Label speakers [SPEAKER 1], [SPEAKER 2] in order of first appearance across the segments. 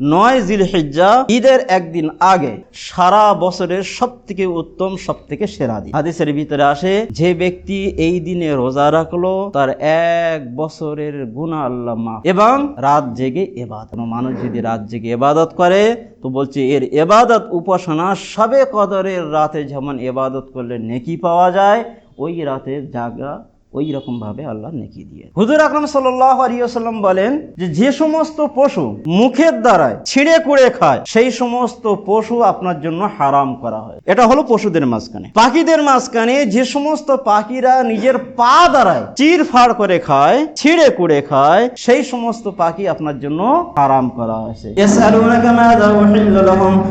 [SPEAKER 1] নয় জিল হিজ্জা ঈদের একদিন আগে সারা বছরের সব থেকে উত্তম সব থেকে সেরা দিন। হাদিসের ভিতরে আসে, যে ব্যক্তি এই দিনে রোজা রাখল, তার এক বছরের গুণা আল্লাহ মাফ। এবং রাত জেগে এবাদত। মানুষ যদি রাত জেগে এবাদত করে, তো বলছে, এর এবাদত উপাসনা সবে কদরের রাতে যেমন এবাদত করলে নেকি পাওয়া যায়, ওই রাতে জাগা ওই রকম ভাবে আল্লাহ নেকি দিয়ে হুজুর আকরম সাল্লাম বলেন যে যে সমস্ত পশু মুখের দ্বারায় ছিঁড়ে কুড়ে খায় সেই সমস্ত পশু আপনার জন্য হারাম করা হয়। এটা হলো পশুদের মাঝখানে। পাখিদের মাঝখানে যে সমস্ত পাখিরা নিজের পা দ্বারায় চির ফাড় করে খায় ছিঁড়ে কুড়ে খায় সেই সমস্ত পাখি আপনার জন্য হারাম করা হয়েছে।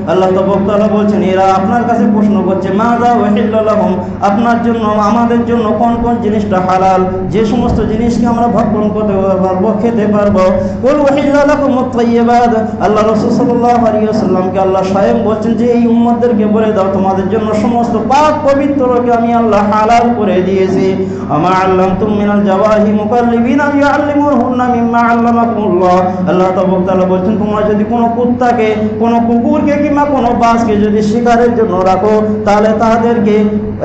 [SPEAKER 1] আল্লাহ তাআলা বলছেন এরা আপনার কাছে প্রশ্ন করছে মা লাহুম। আপনার জন্য আমাদের জন্য কোন কোন জিনিসটা হালাল, যে সমস্ত জিনিসকে আমরা ভক্ষণ করতে পারব, খেতে পারব। আল্লাহ রাসূল সাল্লাল্লাহু আলাইহি আল্লাহ স্বয়ং বলছেন যে, এই উম্মতদেরকে বলে দাও, তোমাদের জন্য সমস্ত পাক পবিত্রকে আমি আল্লাহ হালাল করে দিয়েছি। আমা আল্লামতুম মিনাল জাওয়াহি মুকাল্লিবিনা ইয়াল্লিমুহুন্না মিম্মা আল্লাহ তাআলা বলছেন, তোমরা যদি কোনো কুত্তাকে, কোনো কুকুরকে কিংবা কোনো বাসকে যদি শিকারের জন্য রাখো, তাহলে তাদেরকে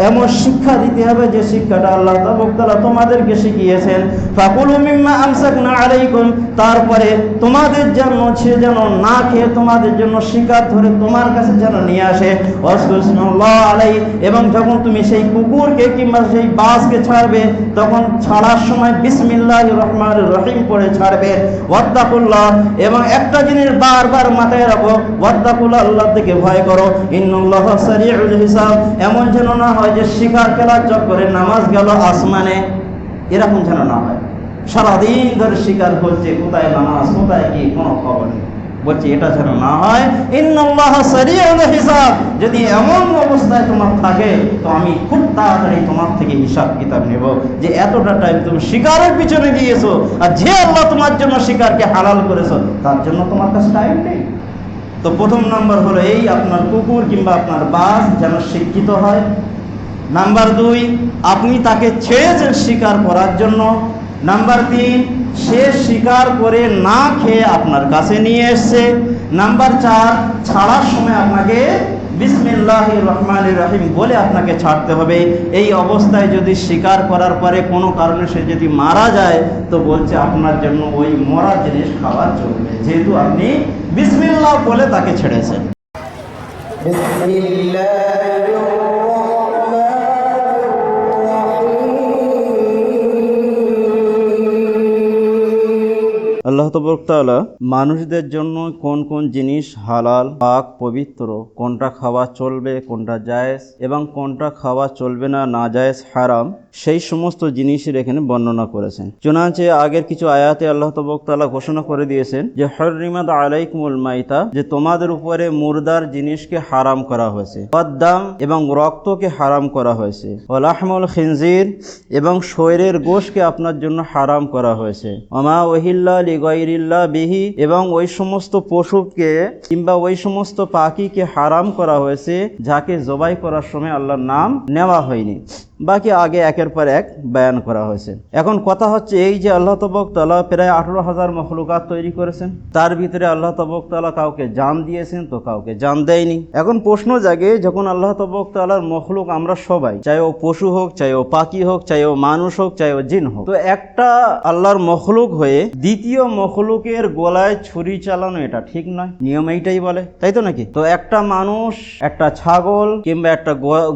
[SPEAKER 1] এমন শিক্ষা দিতে হবে যে শিক্ষাটা আল্লাহ তাআলা তোমাদেরকে শিখিয়েছেন তারপরে তোমাদের জন্য সে যেন না খেয়ে তোমাদের জন্য শিকার ধরে তোমার কাছে যেন নিয়ে আসে। আলাই এবং যখন তুমি সেই কুকুরকে কিংবা সেই বাসকে ছাড়বে, তখন ছাড়ার সময় বিসমিল্লাহ রহমান রহিম পড়ে ছাড়বে। ওয়াত্তাকুল্লাহ, এবং একটা জিনিস বারবার মাথায় রাখো, ওয়াত্তাকুল্লাহ আল্লাহ থেকে ভয় করো। ইন্নুল্লাহ সারিউল হিসাব, এমন যেন না হয় যে শিকার খেলার চক্করে নামাজ গেল আসমানে। এরকম যেন না হয়। সারাদিন ধরে শিকার করছে কোথায় নামাজ, কোথায় কি, কোনো খবর নেই। বলছি, এটা যেন না হয়। হিসাব। যদি এমন অবস্থায় তোমার থাকে, তো আমি খুব তাড়াতাড়ি তোমার থেকে হিসাব কিতাব নেব যে এতটা টাইম তুমি শিকারের পিছনে দিয়েছ আর যে আল্লাহ তোমার জন্য শিকারকে হালাল করেছ, তার জন্য তোমার কাছে টাইম নেই। তো প্রথম নাম্বার হলো, এই আপনার কুকুর কিংবা আপনার বাস যেন শিক্ষিত হয়। নাম্বার দুই, আপনি তাকে ছেড়েছেন শিকার করার জন্য। নাম্বার তিন, সে স্বীকার করে না খেয়ে আপনার কাছে নিয়ে এসছে। নাম্বার চার, ছাড়ার সময় আপনাকে বিসমিল্লাহ রহমান রহিম বলে আপনাকে ছাড়তে হবে। এই অবস্থায় যদি স্বীকার করার পরে কোনো কারণে সে যদি মারা যায়, তো বলছে আপনার জন্য ওই মরা জিনিস খাওয়া চলবে। যেহেতু আপনি বিসমিল্লাহ বলে তাকে ছেড়েছেন। আল্লাহ তবরকতালা মানুষদের জন্য কোন কোন জিনিস হালাল, পাক, পবিত্র, কোনটা খাওয়া চলবে, কোনটা জায়েজ এবং কোনটা খাওয়া চলবে না না জায়েজ, হারাম সেই সমস্ত জিনিসের এখানে বর্ণনা করেছেন। চুনাঞ্চে আগের কিছু আয়াতে আল্লাহ তবরকতালা ঘোষণা করে দিয়েছেন যে হরিমাদ আলাইকুমুল মাইতা যে তোমাদের উপরে মুর্দার জিনিসকে হারাম করা হয়েছে। পদ্দাম এবং রক্তকে হারাম করা হয়েছে। ওলাহমুল খিনজির এবং শৈরের গোষকে আপনার জন্য হারাম করা হয়েছে। অমা ওহিল্লা লিগাইরিল্লা বিহি এবং ওই সমস্ত পশুকে কিংবা ওই সমস্ত পাখিকে হারাম করা হয়েছে, যাকে জবাই করার সময় আল্লাহর নাম নেওয়া হয়নি। বাকি আগে একের পর এক বয়ান করা হয়েছে। এখন কথা হচ্ছে এই যে আল্লাহ তবক তালা প্রায় আঠারো হাজার মখলুকাত তৈরি করেছেন, তার ভিতরে আল্লাহ তবক তালা কাউকে জান দিয়েছেন তো কাউকে জান দেয়নি। এখন প্রশ্ন জাগে, যখন আল্লাহ তবক তালার মখলুক আমরা সবাই, চাই ও পশু হোক, চাই ও পাখি হোক, চাই ও মানুষ হোক, চাই ও জিন হোক, তো একটা আল্লাহর মখলুক হয়ে দ্বিতীয় মখলুকের গলায় ছুরি চালানো এটা ঠিক নয়, নিয়ম এইটাই বলে, তাই তো নাকি? তো একটা মানুষ, একটা ছাগল কিংবা একটা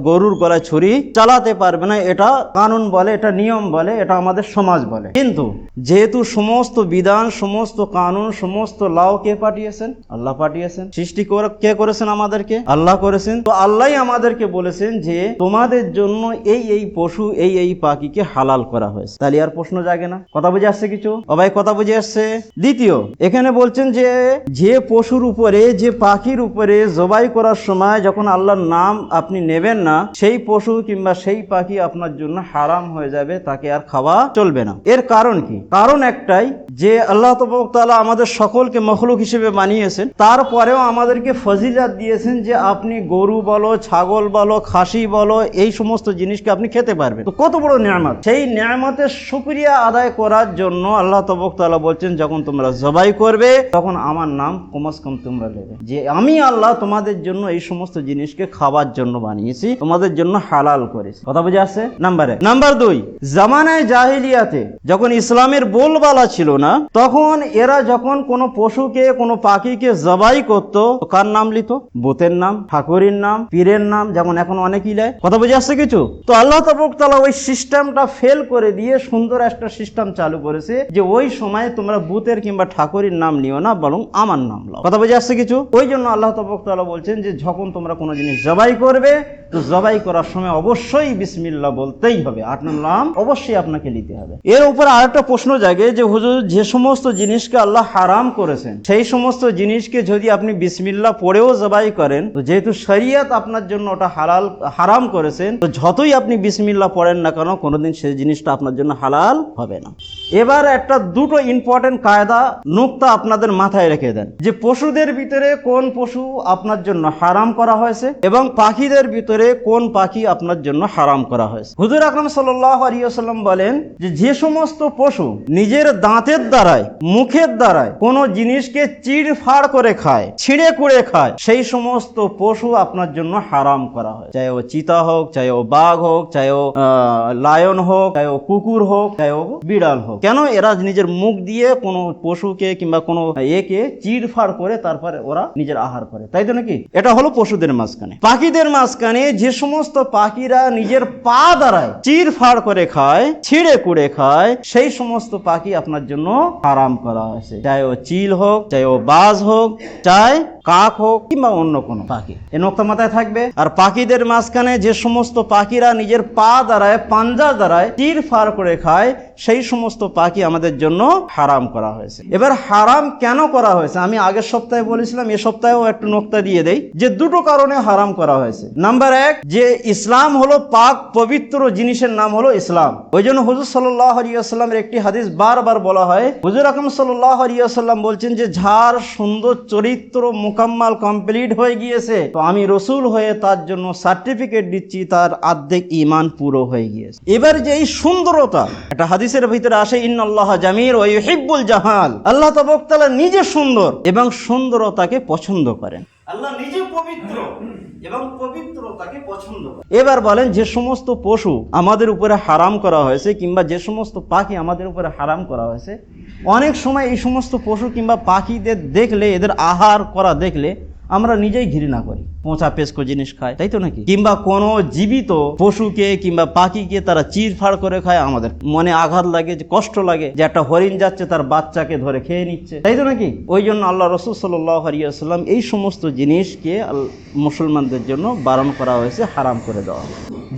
[SPEAKER 1] গরুর গলায় ছুরি চালাতে পারবে না, এটা কানুন বলে, এটা নিয়ম বলে, এটা আমাদের সমাজ বলে। কিন্তু যেহেতু সমস্ত বিধান, সমস্ত কানুন, সমস্ত লাও কে পাঠিয়েছেন? আল্লাহ পাঠিয়েছেন। সৃষ্টি করে কে করেছেন আমাদেরকে? আল্লাহ করেছেন। তো আল্লাহ আমাদেরকে বলেছেন যে, তোমাদের জন্য এই এই পশু, এই এই পাখিকে হালাল করা হয়েছে। তাহলে আর প্রশ্ন জাগে না। কথা বুঝে আসছে কিছু? ভাই, কথা বুঝে আসছে? দ্বিতীয়, এখানে বলছেন যে যে পশুর উপরে, যে পাখির উপরে জবাই করার সময় যখন আল্লাহর নাম আপনি নেবেন না, সেই পশু কিংবা সেই পাখি পাখি আপনার জন্য হারাম হয়ে যাবে, তাকে আর খাওয়া চলবে না। এর কারণ কি? কারণ একটাই, যে আল্লাহ তালা আমাদের সকলকে মখলুক হিসেবে বানিয়েছেন, তারপরেও আমাদেরকে ফজিলাত দিয়েছেন যে আপনি গরু বলো, ছাগল বলো, খাসি বলো, এই সমস্ত জিনিসকে আপনি খেতে পারবেন। তো কত বড় নিয়ামত! সেই নিয়ামতের শুক্রিয়া আদায় করার জন্য আল্লাহ তালা বলছেন, যখন তোমরা জবাই করবে, তখন আমার নাম কমাস কম তোমরা নেবে। যে আমি আল্লাহ তোমাদের জন্য এই সমস্ত জিনিসকে খাবার জন্য বানিয়েছি, তোমাদের জন্য হালাল করেছি। কথা বুঝে আসছে নাম্বার এক নাম্বার দুই, জামানায় জাহিলিয়াতে যখন ইসলামের ছিল না, তখন এরা যখন কোনো পশুকে, কোনো পাখিকে জবাই করত কার নাম লিত? নাম, ঠাকুরের নাম, পীরের নাম, যেমন এখন লেয়। কথা বুঝে আসছে কিছু? তো আল্লাহ তালা ওই সিস্টেমটা ফেল করে দিয়ে সুন্দর একটা সিস্টেম চালু করেছে যে ওই সময় তোমরা বুতের কিংবা ঠাকুরের নাম নিও না, বরং আমার নাম কথা বুঝে আসছে কিছু? ওই জন্য আল্লাহ তালা বলছেন যে যখন তোমরা কোনো জিনিস জবাই করবে, তো জবাই করার সময় অবশ্যই বিসমিল্লাহ বলতেই হবে। আপনার নাম অবশ্যই আপনাকে নিতে হবে। এর উপর আরেকটা প্রশ্ন জাগে যে হুজুর, যে সমস্ত জিনিসকে আল্লাহ হারাম করেছেন, সেই সমস্ত জিনিসকে যদি আপনি বিসমিল্লা পড়েও জবাই করেন, তো যেহেতু শরিয়ত আপনার জন্য ওটা হালাল, হারাম করেছেন, তো যতই আপনি বিসমিল্লা পড়েন না কেন, কোনোদিন সেই জিনিসটা আপনার জন্য হালাল হবে না। এবার একটা দুটো ইম্পর্টেন্ট কায়দা নুক্তা আপনাদের মাথায় রেখে দেন। যে পশুদের ভিতরে কোন পশু আপনার জন্য হারাম করা হয়েছে এবং পাখিদের ভিতরে কোন পাখি আপনার জন্য হারাম করা হয়েছে। হুজুর আকরম আলিয়াল্লাম বলেন যে যে সমস্ত পশু নিজের দাঁতের দ্বারায়, মুখের দ্বারায় কোনো জিনিসকে চিড় ফাড় করে খায়, ছিঁড়ে কুড়ে খায়, সেই সমস্ত পশু আপনার জন্য হারাম করা হয় চাই ও চিতা হোক, চাই ও বাঘ হোক, চাই ও লায়ন হোক, চাই ও কুকুর হোক, চাই ও বিড়াল হোক। কেন এরা নিজের মুখ দিয়ে কোনো পশুকে কিংবা কোনো একে চিড় ফাড় করে তারপরে ওরা নিজের আহার করে, তাই তো নাকি? এটা হলো পশুদের মাঝখানে। পাখিদের মাঝখানে যে সমস্ত পাখিরা নিজের পা দ্বারায় চিড় ফাড় করে খায়, ছিঁড়ে কুড়ে খায়, সেই সমস্ত পাখি আপনার জন্য আরাম করা হয়েছে। চাই ও চিল হোক, চাই ও বাজ হোক, চাই কাক হোক কিংবা অন্য কোনো পাখি। এ নোক্তা মাথায় থাকবে। আর পাখিদের মাঝখানে যে সমস্ত পাখিরা নিজের পা দ্বারায়, পাঞ্জা দ্বারায় তীর ফার করে খায়, সেই সমস্ত পাখি আমাদের জন্য হারাম করা হয়েছে। এবার হারাম কেন করা হয়েছে? আমি আগের সপ্তাহে বলেছিলাম, এ সপ্তাহেও একটু নোক্তা দিয়ে দেই যে দুটো কারণে হারাম করা হয়েছে। নাম্বার এক, যে ইসলাম হলো পাক পবিত্র জিনিসের নাম হলো ইসলাম। ওই জন্য হুজুর সাল্লাহ একটি হাদিস বারবার বলা হয়। হুজুর আকরম সাল্লাহ বলছেন যে, যার সুন্দর চরিত্র মোকাম্মাল কমপ্লিট হয়ে গিয়েছে। তো আমি রসুল হয়ে তার জন্য সার্টিফিকেট দিচ্ছি, তার আর্ধেক ইমান পুরো হয়ে গিয়েছে। এবার যে এই সুন্দরতা, একটা হাদিসের ভিতরে আসে ইন্নআল্লাহ জামির ও ইহিব্বুল জাহাল। আল্লাহ তালা নিজে সুন্দর এবং সুন্দরতাকে পছন্দ করেন। আল্লাহ নিজে পবিত্র এবং পবিত্রতাকে পছন্দ এবার বলেন, যে সমস্ত পশু আমাদের উপরে হারাম করা হয়েছে কিংবা যে সমস্ত পাখি আমাদের উপরে হারাম করা হয়েছে, অনেক সময় এই সমস্ত পশু কিংবা পাখিদের দেখলে, এদের আহার করা দেখলে আমরা নিজেই ঘৃণা করি। পচা পেস্কো জিনিস খায়, তাই তো নাকি? কিংবা কোনো জীবিত পশুকে কিংবা পাখিকে তারা চির ফাড় করে খায়, আমাদের মনে আঘাত লাগে, যে কষ্ট লাগে, যে একটা হরিণ যাচ্ছে, তার বাচ্চাকে ধরে খেয়ে নিচ্ছে। তাই তো নাকি? ওই জন্য আল্লাহ রসুল সাল্লাহ আলিয়াল্লাম এই সমস্ত জিনিসকে মুসলমানদের জন্য বারণ করা হয়েছে, হারাম করে দেওয়া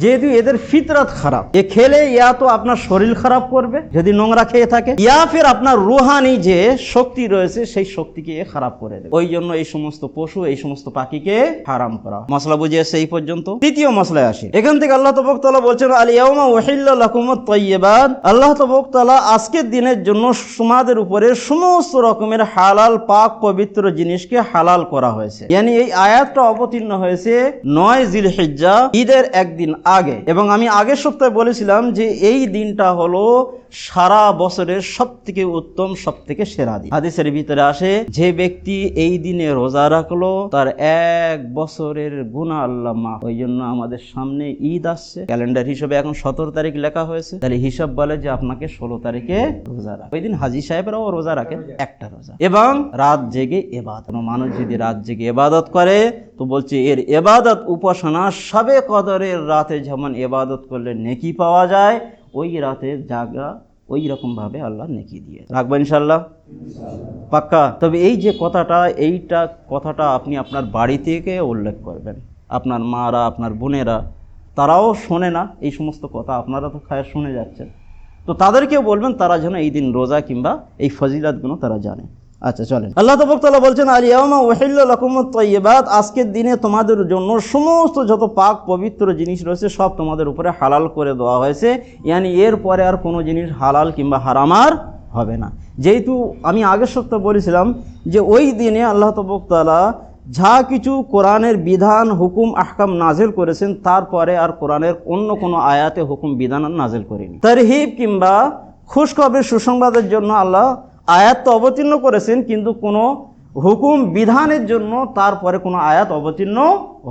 [SPEAKER 1] যেহেতু এদের ফিতরাত খারাপ, এ খেলে ইয়া তো আপনার শরীর খারাপ করবে, যদি নোংরা খেয়ে থাকে। ইয়া ফের আপনার রুহানি যে শক্তি রয়েছে, সেই শক্তিকে এ খারাপ করে দেবে। ওই জন্য এই সমস্ত পশু এই সমস্ত পাখিকে হারাম করা। মশলা বুঝে এসে এই পর্যন্ত। তৃতীয় মশলায় আসে। এখান থেকে আল্লাহ তবকতলা বলছেন আলিয়াউমা ওয়াহিল্লা লাকুমত তৈবাদ আল্লাহ তবকতলা আজকের দিনের জন্য সমাদের উপরে সমস্ত রকমের হালাল, পাক, পবিত্র জিনিসকে হালাল করা হয়েছে। ইয়ানি এই আয়াতটা অবতীর্ণ হয়েছে নয় জিল হিজ্জা ঈদের একদিন আগে। এবং আমি আগের সপ্তাহে বলেছিলাম যে এই দিনটা হলো সারা বছরের সব থেকে উত্তম সব থেকে সেরা দিন। হাদিসের ভিতরে আসে, যে ব্যক্তি এই দিনে রোজা রাখল, তার এক বছরের গুণা আল্লাহ মা ওই জন্য আমাদের সামনে ঈদ আসছে। ক্যালেন্ডার হিসেবে এখন সতেরো তারিখ লেখা হয়েছে। তাহলে হিসাব বলে যে আপনাকে ষোলো তারিখে রোজা রাখ। ওই দিন হাজি সাহেবরাও রোজা রাখে, একটা রোজা। এবং রাত জেগে এবাদত। কোনো মানুষ যদি রাত জেগে এবাদত করে, তো বলছে, এর এবাদত উপাসনা সবে কদরের রাতে যেমন এবাদত করলে নেকি পাওয়া যায় ওই রাতে জাগা ওই রকমভাবে আল্লাহ নেকি দিয়ে রাখব ইনশাল্লাহ পাক্কা? তবে এই যে কথাটা এইটা কথাটা আপনি আপনার বাড়ি থেকে উল্লেখ করবেন। আপনার মারা আপনার বোনেরা তারাও শোনে না এই সমস্ত কথা। আপনারা তো খায় শুনে যাচ্ছেন। তো তাদেরকেও বলবেন তারা যেন এই দিন রোজা কিংবা এই ফজিলাতগুলো তারা জানে। আচ্ছা চলেন। আল্লাহ তবকতাল্লাহ বলছেন আর ইয়ামা ওহিল্লা লকুমত তৈবাদ আজকের দিনে তোমাদের জন্য সমস্ত যত পাক পবিত্র জিনিস রয়েছে, সব তোমাদের উপরে হালাল করে দেওয়া হয়েছে। ইয়ানি এর পরে আর কোনো জিনিস হালাল কিংবা হারামার হবে না। যেহেতু আমি আগের সপ্তাহে বলেছিলাম যে ওই দিনে আল্লাহ তবকতালা যা কিছু কোরআনের বিধান, হুকুম, আহকাম নাজেল করেছেন, তারপরে আর কোরআনের অন্য কোনো আয়াতে হুকুম, বিধান নাজেল করেনি। তারহিব কিংবা খুশখবরের সুসংবাদের জন্য আল্লাহ আয়াত অবতীর্ণ করেছেন, কিন্তু কোনো হুকুম বিধানের জন্য তারপরে কোনো আয়াত অবতীর্ণ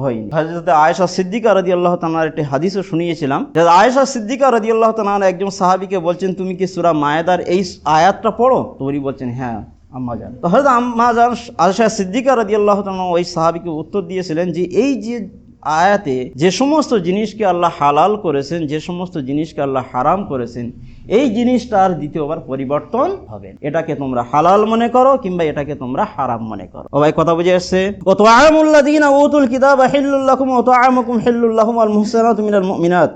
[SPEAKER 1] হয়নি। হজরত আয়েশা সিদ্দিকা রাদি আল্লাহ তালার একটি হাদিসও শুনিয়েছিলাম। আয়েশা সিদ্দিকা রাদি আল্লাহ তালার একজন সাহাবিকে বলছেন, তুমি কি সুরা মায়েদার এই আয়াতটা পড়ো? তো উনি বলছেন হ্যাঁ আম্মা জান তো হয়তো আম্মা জান আয়েশা সিদ্দিকা রাদি আল্লাহ তালা ওই সাহাবিকে উত্তর দিয়েছিলেন যে, এই যে আয়াতে যে সমস্ত জিনিসকে আল্লাহ হালাল করেছেন, যে সমস্ত জিনিসকে আল্লাহ হারাম করেছেন, এই জিনিসটা আর দ্বিতীয়বার পরিবর্তন হবে এটাকে তোমরা হালাল মনে করো কিংবা এটাকে তোমরা হারাম মনে করো। ও ভাই, কথা বুঝে এসছে? ও তো আমুল্লাদিন ওতুল কিতাব হিল্লুল্লাহুম ও তো আমকুম হিল্লুল্লাহুম আল মুহসানাত মিনাল মুমিনাত।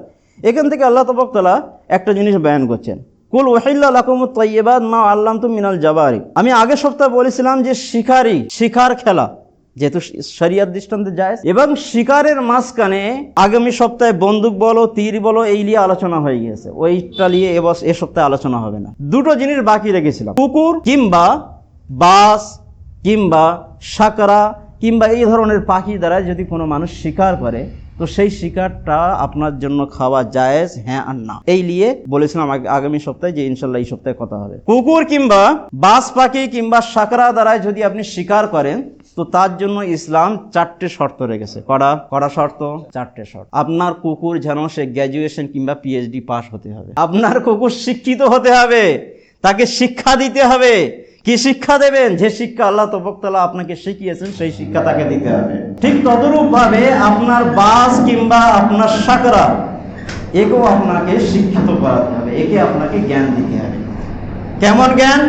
[SPEAKER 1] এখান থেকে আল্লাহ তবকতলা একটা জিনিস বয়ান করছেন। কুল ওহিল্লা লাকুম তৈবাদ মা আল্লাম তু মিনাল জাবারি আমি আগের সপ্তাহে বলেছিলাম যে শিকারি, শিকার খেলা। যেহেতু শরিয়ার দৃষ্টান্তে যায় এবং শিকারের মাঝখানে আগামী সপ্তাহে বন্দুক বলো, তীর বলো, এই নিয়ে আলোচনা হয়ে গিয়েছে। ওইটা নিয়ে এবস এ সপ্তাহে আলোচনা হবে না। দুটো জিনিস বাকি রেখেছিলাম। কুকুর কিংবা বাস কিংবা সাকরা কিংবা এই ধরনের পাখি দ্বারা যদি কোনো মানুষ শিকার করে, তো সেই শিকারটা আপনার জন্য খাওয়া জায়েজ হ্যাঁ আর না। এই নিয়ে বলেছিলাম আগামী সপ্তাহে যে ইনশাল্লাহ এই সপ্তাহে কথা হবে। কুকুর কিংবা বাস পাখি কিংবা সাকরা দ্বারা যদি আপনি শিকার করেন তো তার জন্য ইসলাম চারটে শর্ত রেখেছে। কড়া কড়া শর্ত, চারটে শর্ত। আপনার কুকুর যেন সে গ্র্যাজুয়েশন কিংবা পিএইচডি পাস হতে হবে। আপনার কুকুর শিক্ষিত হতে হবে, তাকে শিক্ষা দিতে হবে। কি শিক্ষা দেবেন? যে শিক্ষা আল্লাহ তবকতলা আপনাকে শিখিয়েছেন, সেই শিক্ষা তাকে দিতে হবে। ঠিক তদরূপ ভাবে আপনার বাস কিংবা আপনার সাকরা একেও আপনাকে শিক্ষিত করাতে হবে, একে আপনাকে জ্ঞান দিতে হবে। কেমন জ্ঞান?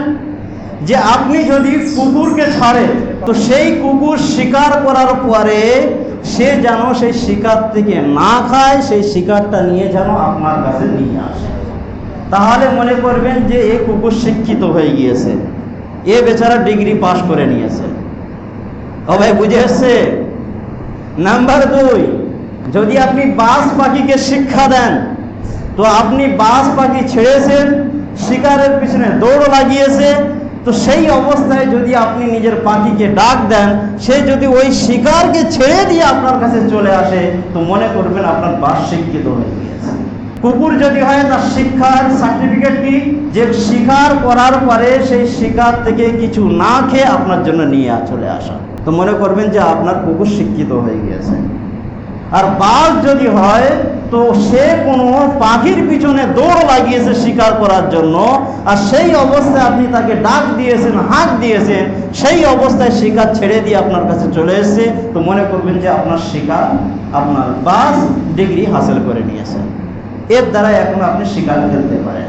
[SPEAKER 1] যে আপনি যদি কুকুরকে ছাড়েন, তো সেই কুকুর শিকার করার পরে সে যেন সেই শিকার থেকে না খায়, সেই শিকারটা নিয়ে যেন আপনার কাছে নিয়ে আসে। তাহলে মনে করবেন যে এ কুকুর শিক্ষিত হয়ে গিয়েছে। এ বেচারা ডিগ্রি পাশ করে নিয়েছে। ও ভাই, বুঝে এসছে? নাম্বার দুই, যদি আপনি বাস পাখিকে শিক্ষা দেন, তো আপনি বাস পাখি ছেড়েছেন, শিকারের পিছনে দৌড় লাগিয়েছে তো সেই অবস্থায় যদি আপনি নিজের পাখিকে ডাক দেন, সে যদি ওই শিকারকে ছেড়ে দিয়ে আপনার কাছে চলে আসে, তো মনে করবেন আপনার বাস শিক্ষিত হয়ে গিয়েছে। কুকুর যদি হয়, তার শিক্ষার সার্টিফিকেট কি? যে শিকার করার পরে সেই শিকার থেকে কিছু না খেয়ে আপনার জন্য নিয়ে চলে আসা। তো মনে করবেন যে আপনার কুকুর শিক্ষিত হয়ে গিয়েছে। আর বাঘ যদি হয় তো সে কোনো পাখির পিছনে দৌড় লাগিয়েছে শিকার করার জন্য, আর সেই অবস্থায় আপনি তাকে ডাক দিয়েছেন, হাঁক দিয়েছেন, সেই অবস্থায় শিকার ছেড়ে দিয়ে আপনার কাছে চলে এসেছে। তো মনে করবেন যে আপনার শিকার আপনার বাস ডিগ্রি হাসিল করে নিয়েছে। এর দ্বারা এখন আপনি শিকার খেলতে পারেন।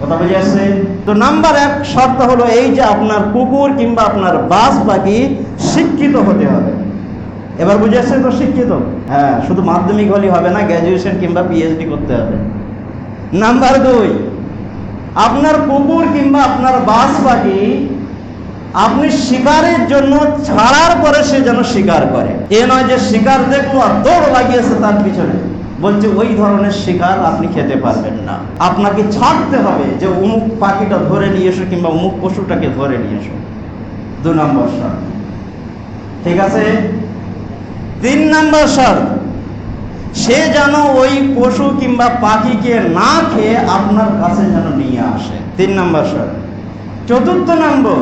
[SPEAKER 1] কথা বুঝে আসছে? তো নাম্বার এক শর্ত হলো এই যে আপনার কুকুর কিংবা আপনার বাস পাখি শিক্ষিত হতে হবে। এবার বুঝে আসছে তো শিক্ষিত। হ্যাঁ শুধু মাধ্যমিক হলেই হবে না গ্র্যাজুয়েশন কিংবা পিএইচডি করতে হবে। নাম্বার দুই, আপনার কুকুর কিংবা আপনার বাস পাখি আপনি শিকারের জন্য ছাড়ার পরে সে যেন শিকার করে। এ নয় যে শিকার দেখল আর দৌড় লাগিয়েছে তার পিছনে। বলছে, ওই ধরনের শিকার আপনি খেতে পারবেন না। আপনাকে ছাড়তে হবে যে অমুক পাখিটা ধরে নিয়ে এসো কিংবা অমুক পশুটাকে ধরে নিয়ে এসো। দু নম্বর ঠিক আছে? তিন নম্বর শর্ত, সে যেন ওই পশু কিংবা পাখিকে না খেয়ে আপনার কাছে যেন নিয়ে আসে। তিন নম্বর শর্ত। চতুর্থ নম্বর,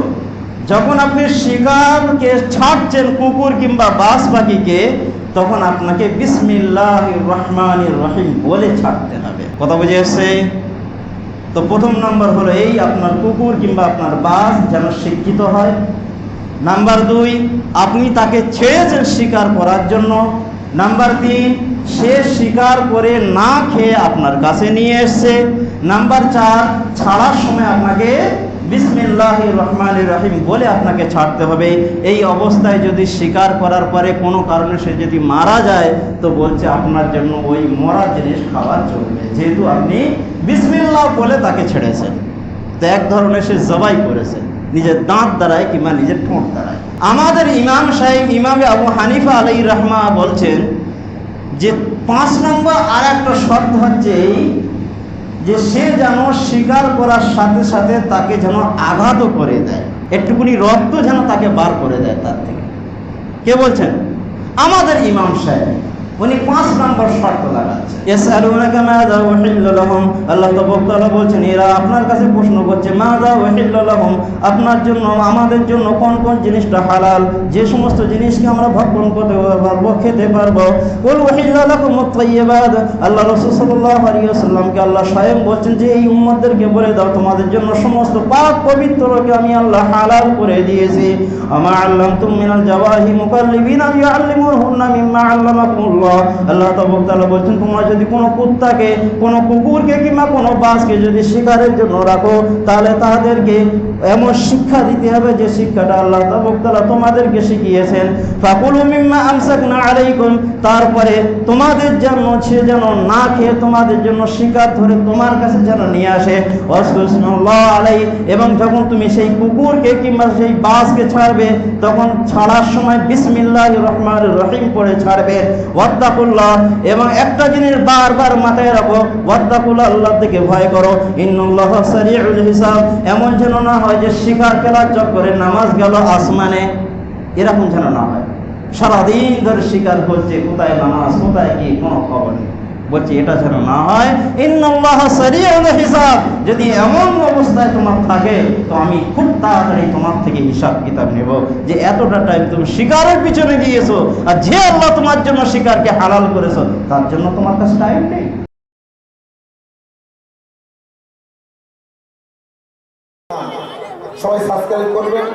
[SPEAKER 1] যখন আপনি শিকারকে ছাড়ছেন কুকুর কিংবা বাস পাখিকে, তখন আপনাকে বিসমিল্লাহ রহমান রহিম বলে ছাড়তে হবে। কথা বুঝে এসছে? তো প্রথম নম্বর হলো এই, আপনার কুকুর কিংবা আপনার বাস যেন শিক্ষিত হয়। নাম্বার দুই, আপনি তাকে ছেড়েছেন শিকার করার জন্য। নাম্বার তিন, সে শিকার করে না খেয়ে আপনার কাছে নিয়ে এসছে। নাম্বার চার, ছাড়ার সময় আপনাকে বিসমিল্লাহ রহমান রহিম বলে আপনাকে ছাড়তে হবে। এই অবস্থায় যদি শিকার করার পরে কোনো কারণে সে যদি মারা যায়, তো বলছে আপনার জন্য ওই মরা জিনিস খাওয়া চলবে। যেহেতু আপনি বিসমিল্লাহ বলে তাকে ছেড়েছেন। তো এক ধরনের সে জবাই করেছে নিজের দাঁত দ্বারায় কিংবা নিজের ঠোঁট দ্বারায়। আমাদের ইমাম সাহেব, ইমামে আবু হানিফা আলাই রহমা বলছেন যে পাঁচ নম্বর আর একটা শর্ত হচ্ছে এই যে সে যেন স্বীকার করার সাথে সাথে তাকে যেন আঘাতও করে দেয়। একটুকুনি রক্ত যেন তাকে বার করে দেয় তার থেকে। কে বলছেন? আমাদের ইমাম সাহেব। উনি পাঁচ নম্বর শর্ত লাগাচ্ছে। আল্লাহ তাআলা বলছেন, এরা আপনার কাছে প্রশ্ন করছে, মাযা উহিল্লা লাহুম? আপনার জন্য, আমাদের জন্য কোন কোন জিনিসটা হালাল? যে সমস্ত জিনিসকে আমরা ভক্ষণ করতে পারব, খেতে পারব। উহিল্লা লাকুম আত-তাইয়্যিবাত। আল্লাহ রাসূল আলাইহি আল্লাহ স্বয়ং বলছেন যে, এই উম্মতদেরকে বলে দাও, তোমাদের জন্য সমস্ত পাক পবিত্রকে আমি আল্লাহ হালাল করে দিয়েছি। আমা আল্লামতুম মিনাল জাওয়াহি মুকাল্লিবিনা ইয়াল্লিমুহুন্না মিম্মা আল্লামাকুমুল্লাহ। আল্লাহ তাআলা বলছেন, তোমরা যদি কোনো কুত্তাকে, কোনো কুকুরকে কিংবা কোনো বাসকে যদি শিকারের জন্য রাখো, তাহলে তাদেরকে এমন শিক্ষা দিতে হবে যে শিক্ষাটা আল্লাহ তাআলা তোমাদেরকে শিখিয়েছেন। ফাকুলু মিম্মা আমসাকনা আলাইকুম, তারপরে তোমাদের জন্য সে যেন না খেয়ে তোমাদের জন্য শিকার ধরে তোমার কাছে যেন নিয়ে আসে। আলাই এবং যখন তুমি সেই কুকুরকে কিংবা সেই বাসকে ছাড়বে, তখন ছাড়ার সময় বিসমিল্লাহ রহমান রহিম পড়ে ছাড়বে। ওয়াদ্দাকুল্লাহ এবং একটা জিনিস বারবার মাথায় রাখো ওয়াদ্দাকুল্লাহ আল্লাহ থেকে ভয় করো। ইন্নুল্লাহ সারিউল হিসাব, এমন যেন না হয় যে শিকার খেলার চক্করে নামাজ গেল আসমানে, এরকম যেন না হয়। সারাদিন ধরে শিকার করছে কোথায় নামাজ, কোথায় কি, কোনো খবর নেই। বলছি, এটা যেন না হয়। হিসাব। যদি এমন অবস্থায় তোমার থাকে, তো আমি খুব তাড়াতাড়ি তোমার থেকে হিসাব কিতাব নেব যে এতটা টাইম তুমি শিকারের পিছনে দিয়েছ আর যে আল্লাহ তোমার জন্য শিকারকে হালাল করেছ, তার জন্য তোমার কাছে টাইম নেই।
[SPEAKER 2] সবাই সাবস্ক্রাইব করবেন।